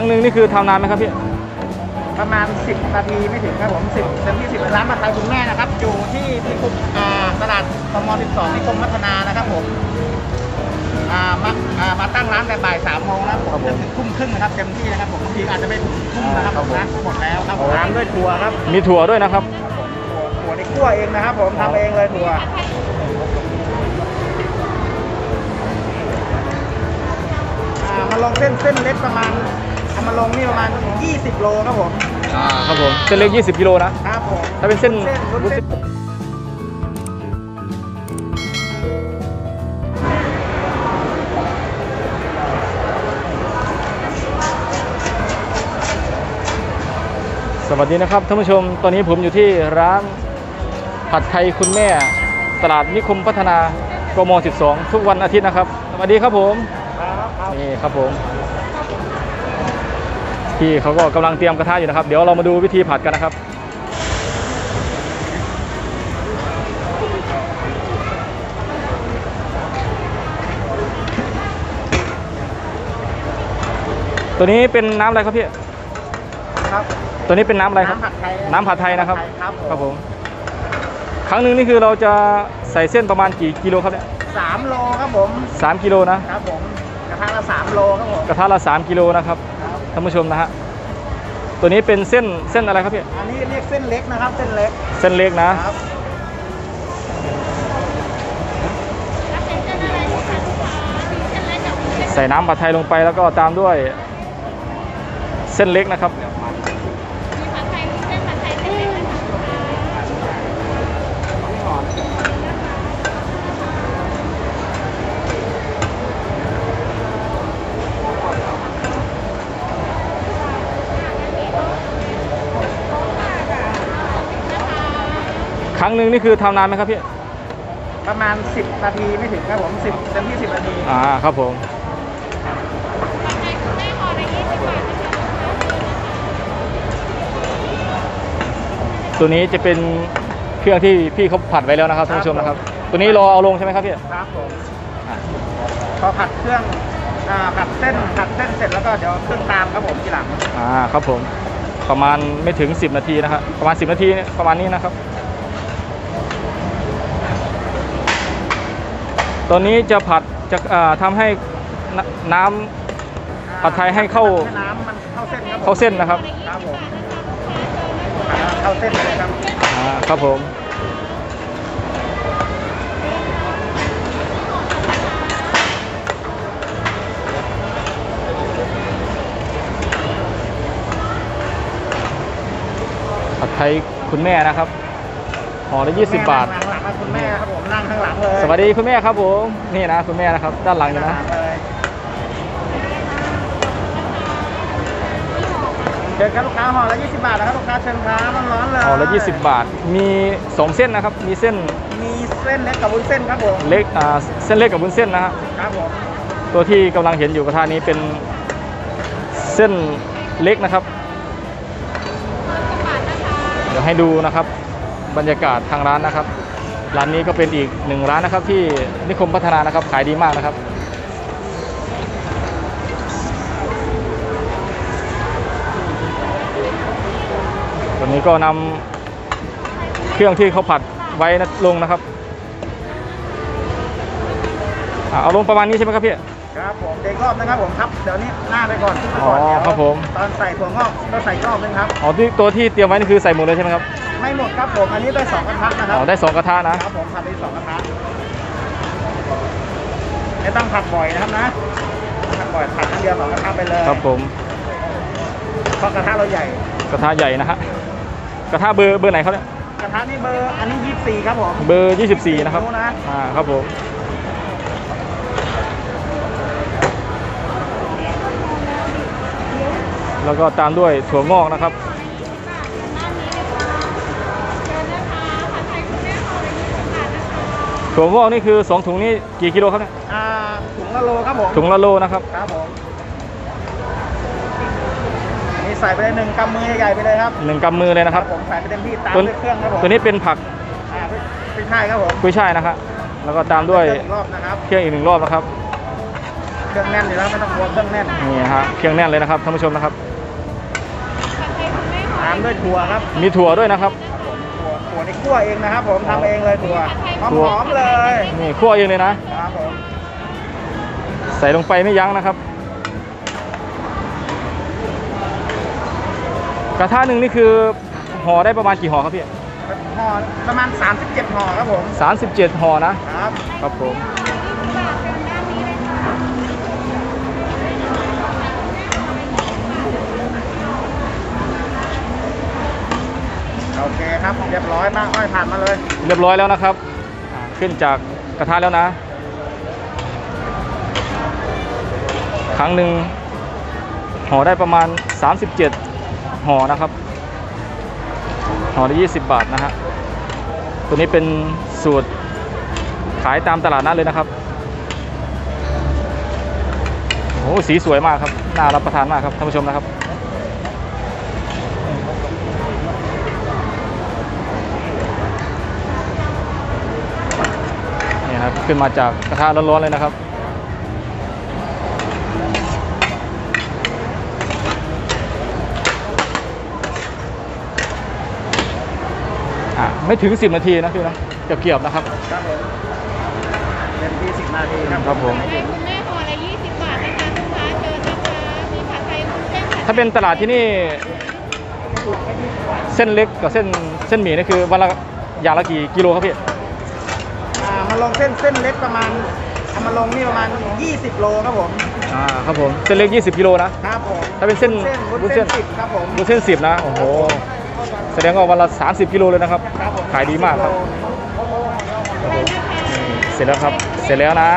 รั้งหนึ่งนี่คือทำนานไหมครับพี่ประมาณ 10 นาทีไม่ถึงครับผม10เต็มที่10ร้านมาไทยคุณแม่นะครับ อยู่ที่ที่คุกอ่าตลาดกม12นิคมพัฒนานะครับผมอ่ามาอ่ามาตั้งร้านแต่บ่าย3โมงนะครับผมจนถึงทุ่มครึ่งนะครับเต็มที่นะครับผมบางทีอาจจะไม่ถึงทุ่มนะครับผมนะหมดแล้วครับผมร้านด้วยถั่วครับมีถั่วด้วยนะครับ ถั่วถั่วในคั่วเองนะครับผมทำเองเลยถั่วอ่ามาลงเส้นเส้นเล็กประมาณ เอามาลงนี่ประมาณ 20 โลครับผม อ่าครับผมเส้นเล็ก 20 กิโลนะ ครับผม ถ้าเป็นเส้นวุ้นวุ้นเส้เส้นนสวัสดีนะครับท่านผู้ชม ตอนนี้ผมอยู่ที่ร้านผัดไทยคุณแม่ ตลาดนิคมพัฒนากม 12 ทุกวันอาทิตย์นะครับ สวัสดีครับผม ครับครับนี่ครับผม พี่เขาก็กำลังเตรียมกระทะอยู่นะครับ เดี๋ยวเรามาดูวิธีผัดกันนะครับตัวนี้เป็นน้ำอะไรครับพี่ ครับ ตัวนี้เป็นน้ำอะไรครับ น้ำผัดไทย น้ำผัดไทยนะครับ ครับครับผม ครั้งหนึ่งนี่คือเราจะใส่เส้นประมาณกี่กิโลครับเนี่ยสามโลครับผมสามกิโลนะ ครับผม กระทะละสามโลครับผม กระทะละ3กิโลนะครับ ท่านผู้ชมนะฮะตัวนี้เป็นเส้นเส้นอะไรครับพี่อันนี้เรียกเส้นเล็กนะครับ เส้นเล็กเส้นเล็กนะครับใส่น้ำผัดไทยลงไปแล้วก็ตามด้วยเส้นเล็กนะครับ งหนึ่งนี่คือทำนานไหมครับพี่ ประมาณ 10 นาทีไม่ถึงครับผม10เต็มที่10นาทีอ่าครับผม ตัวนี้จะเป็นเครื่องที่พี่เขาผัดไว้แล้วนะครับท่านผู้ชมนะครับ ตัวนี้รอเอาลงใช่ไหมครับพี่ ครับผมอ่าพอผัดเครื่องอ่าผัดเส้นผัดเส้นเสร็จแล้วก็เดี๋ยวเครื่องตามครับผมทีหลังอ่าครับผมประมาณไม่ถึง 10 นาทีนะครับประมาณ 10 นาทีเนี่ยประมาณนี้นะครับ ตอนนี้จะผัดจะอ่าทำให้นน้ำผัดไทยให้เข้าให้น้ำมันเข้าเส้นครับผมเข้าเส้นนะครับครับผมผัดเข้าเส้นเลยครับอ่าครับผมผัดไทยคุณแม่นะครับห่อละ20 บาทหลังๆ ครับคุณแม่ครับผมนั่งข้างหลังเลยสวัสดีคุณแม่ครับผมนี่นะคุณแม่นะครับ ด้านหลังอยู่นะเลยเชิญครับลูกค้าห่อละ20 บาทนะครับลูกค้าเชิญครับร้อนๆเลยห่อละ20 บาท มีสองเส้นนะครับ มีเส้นมีเส้นเล็กกับวุ้นเส้นครับผมเล็กอ่าเส้นเล็กกับวุ้นเส้นนะฮะครับผมตัวที่กำลังเห็นอยู่กระทะนี้เป็นเส้นเล็กนะครับเดี๋ยวให้ดูนะครับ บรรยากาศทางร้านนะครับ ร้านนี้ก็เป็นอีกหนึ่งร้านนะครับ ที่นิคมพัฒนานะครับขายดีมากนะครับ ตัวนี้ก็นำเครื่องที่เขาผัดไว้นะลงนะครับอ่าเอาลงประมาณนี้ใช่ไหมครับพี่ครับผมเด็กรอบนะครับผมครับเดี๋ยวนี้หน้าไปก่อนขึ้นไปอ๋อก่อนเดี๋ยวครับผมตอนใส่ถั่วงอกก็ใส่อีกรอบนึงครับอ๋อที่ตัวที่เตรียมไว้นี่คือใส่หมดเลยใช่ไหมครับ ไม่หมดครับผมอันนี้ได้สองกระทะนะครัอ๋อได้สองกระทะนะ ครับผมผัดได้สองกระทะไม่ต้องผัดบ่อยนะครับนะผัดบ่อยผัดครั้งเดียวสองกระทะไปเลยครับผมเพราะกระทะเราใหญ่ กระทะใหญ่นะฮะกระทะเบอร์เบอร์ไหนครับเนี่ยกระทะนี่เบอร์อันนี้ยี่สิบสี่ครับผมเบอร์ 24 นะครับนิ้วนะอ่าครับผมแล้วก็ตามด้วยถั่วงอกนะครับ ถั่วงอกนี่คือ2ถุงนี่กี่กิโลครับเนี่ยอ่าถุงละโลครับผมถุงละโลนะครับครับผมอันนี้ใส่ไปเลยหนึ่งกำมือใหญ่ๆไปเลยครับหนึ่งกำมือเลยนะครับผมใส่ไปเต็มที่ตามตัวด้วยเครื่องครับผมตัวนี้เป็นผักอ่าเป็นไข่ครับผมกุ้ยช่ายนะครับแล้วก็ตามด้วยเครื่องอีกรอบนะครับเครื่องอีกหนึ่งรอบนะครับเครื่องแน่นอยู่แล้วไม่ต้องกลัวเครื่องแน่นนี่ฮะเครื่องแน่นเลยนะครับท่านผู้ชมนะครับตามด้วยถั่วครับมีถั่วด้วยนะครับถั่ วถั่วนี่คั่วเองนะครับผมทำเองเลยถั่วหถั่วอมๆเลยนี่คั่วเองเลยนะครับผมใส่ลงไปไม่ยั้งนะครับ กระทะหนึ่งนี่คือห่อได้ประมาณกี่ห่อครับพี่ห่อประมาณ 37ห่อครับผม37ห่อนะครับ ครับผม โอเคครับเรียบร้อย มากค่อยผ่านมาเลย เรียบร้อยแล้วนะครับ ขึ้นจากกระทะแล้วนะ ครั้งหนึ่งห่อได้ประมาณ 37ห่อนะครับห่อละ20 บาทนะฮะตัวนี้เป็นสูตรขายตามตลาดนัดเลยนะครับโอ้สีสวยมากครับ น่ารับประทานมากครับท่านผู้ชมนะครับ นี่ครับ ขึ้นมาจากกระทะร้อนๆเลยนะครับอะไม่ถึง 10 นาทีนะพี่นะจะเกียบๆนะครับ ครับผมเต็มที่10นาทีครับครับผม ให้คุณแม่ห่อละ20บาทนะคะลูกค้าเชิญนะคะมีผัดไทยวุ้นเส้นผัดถ้าเป็นตลาดที่นี่ เส้นเล็กกับเส้นเส้นหมี่นี่คือวันละอย่างละกี่กิโลครับพี่อ่ามา ลงเส้นเส้นเล็กประมาณเอามาลงนี่ประมาณ 20 โลครับผม อ่าครับผมเส้นเล็ก 20 กิโลนะ ครับผมถ้าเป็นเส้นวุ้นวุ้นเส้เส้นนสิบครับผมวุ้นเส้น 10 นะ โอ้โห แสดงว่าวันละ 30 กิโลเลยนะครับ ครับผมขายดีมากครับนี่เสร็จแล้วครับ เสร็จแล้วนะ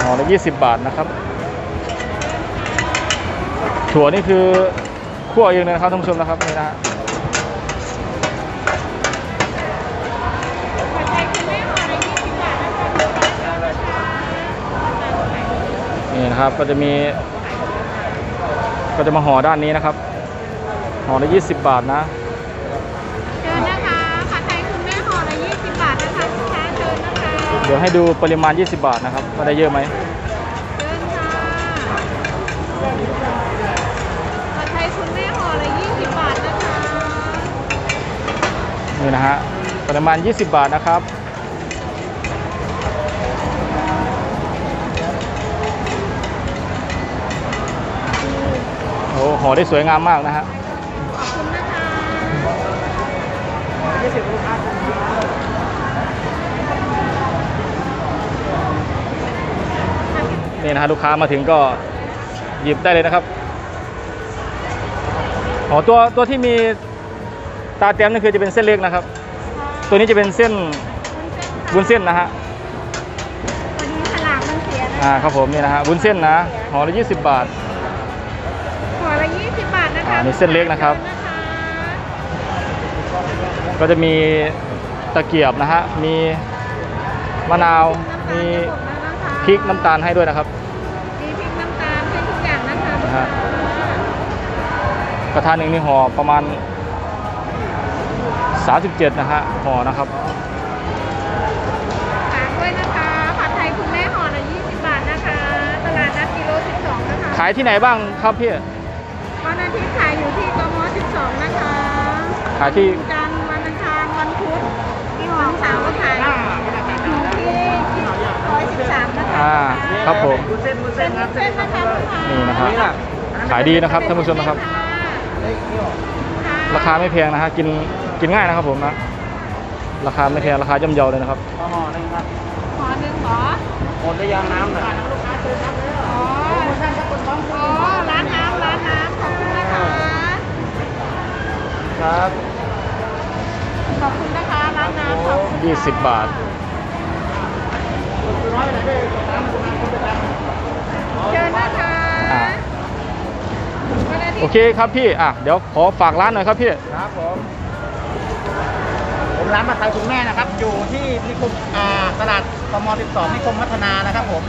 ห่อละ20 บาทนะครับ ถั่วนี่คือคั่วเองเลยนะครับท่านผู้ชมนะครับนี่นะฮะ ผัดไทยคุณแม่ห่อละ20 บาทนะคะลูกค้าเชิญนะคะ นี่นะครับก็จะมี ก็จะมาห่อด้านนี้นะครับห่อละ20 บาทนะเชิญนะคะผัดไทยคุณแม่ห่อละ20 บาทนะคะลูกค้าเชิญนะคะเดี๋ยวให้ดูปริมาณ 20 บาทนะครับว่าได้เยอะไหมเชิญค่ะผัดไทยคุณแม่ห่อละ20 บาทนะคะนี่นะฮะปริมาณ 20 บาทนะครับ ห่อได้สวยงามมากนะฮะขอบคุณนะคะ20ลูกค้านี่นะฮะลูกค้ามาถึงก็หยิบได้เลยนะครับอ๋อตัวตัวที่มีตาเต็มนี่คือจะเป็นเส้นเล็กนะครับ ตัวนี้จะเป็นเส้นวุ้นเส้นนะฮะวันนี้ฉลากมันเสียนะอ่าครับผมนี่นะฮะวุ้นเส้นนะห่อละ20บาท อ่านี่เส้นเล็กนะครับเชิญนะคะก็จะมีตะเกียบนะฮะ มีมะนาว มีพริกน้ำตาลให้ด้วยนะครับ มีพริกน้ำตาลให้ทุกอย่างนะคะนะฮะ กระทะหนึ่งนี่ห่อประมาณ 37 นะฮะห่อนะครับ ฝากด้วยนะคะผัดไทยคุณแม่ห่อละ20 บาทนะคะ ตลาดนัดกิโล12นะคะ ขายที่ไหนบ้างครับพี่ วันอาทิตย์ขายอยู่ที่กม12 นะคะขายที่ วันจันทร์วันอังคารวันพุธวันเสาร์ก็ขายอยู่ที่113นะคะอ่า ครับผมวุ้นเส้นวุ้นเส้เส้นนครับเส้นนะคะลูกค้านี่นะครับนี่ล่ะขายดีนะครับท่านผู้ชมนะครับ ราคาไม่แพงนะฮะ กิน กินง่ายนะครับผมนะ ราคาไม่แพง ราคาย่อมเยาเลยนะครับ ห่อหนึ่งครับขอหนึ่งเหรอหมดได้ยังน้ำน่ะอ๋ออ๋อร้านน้ ครับขอบคุณนะคะร้านน้ำขอบคุณค่ะ20บาทเชิญนะคะอ่าวันอาทิตย์โอเคครับพี่อะเดี๋ยวขอฝากร้านหน่อยครับพี่ครับผมผมร้านมาไทยคุณแม่นะครับ อยู่ที่นิคมอ่าตลาดกม12นิคมพัฒนานะครับผม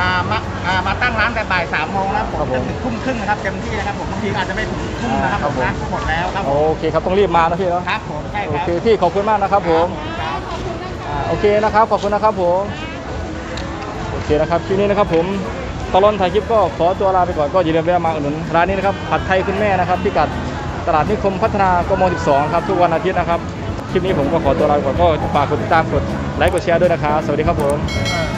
อ่ามาอ่ามาตั้งร้านแต่บ่ายสามโมงนะครับผมครับผมจนถึงทุ่มครึ่งนะครับเต็มที่นะครับผมบางทีอาจจะไม่ถึงทุ่มนะครับอ่าครับผมนะหมดแล้วครับผโอมเคครับต้องรีบมานะพี่เนาะครับผมใช่โอครับเคพี่ขอบคุณมากนะครับผมขอบคุณนะคะ อ่าโอเคนะครับขอบคุณนะครับผมขเคนะครับคลิปนี้นะครับผมตลอดถ่ายคลิปก็ขอตัวลาไปก่อนก็อย่าลืมแวะมาอุดหนุนร้านนี้นะครับผัดไทยคุณแม่นะครับพิกัดตลาดนิคมพัฒนากม 12 ครับทุกวันอาทิตย์นะครับคลิปนี้ผมก็ขอตัวลาไปก่อนก็ฝากกดติดตามกดไลค์กดแชร์ด้วยนะครับสวัสดีครับผม เออ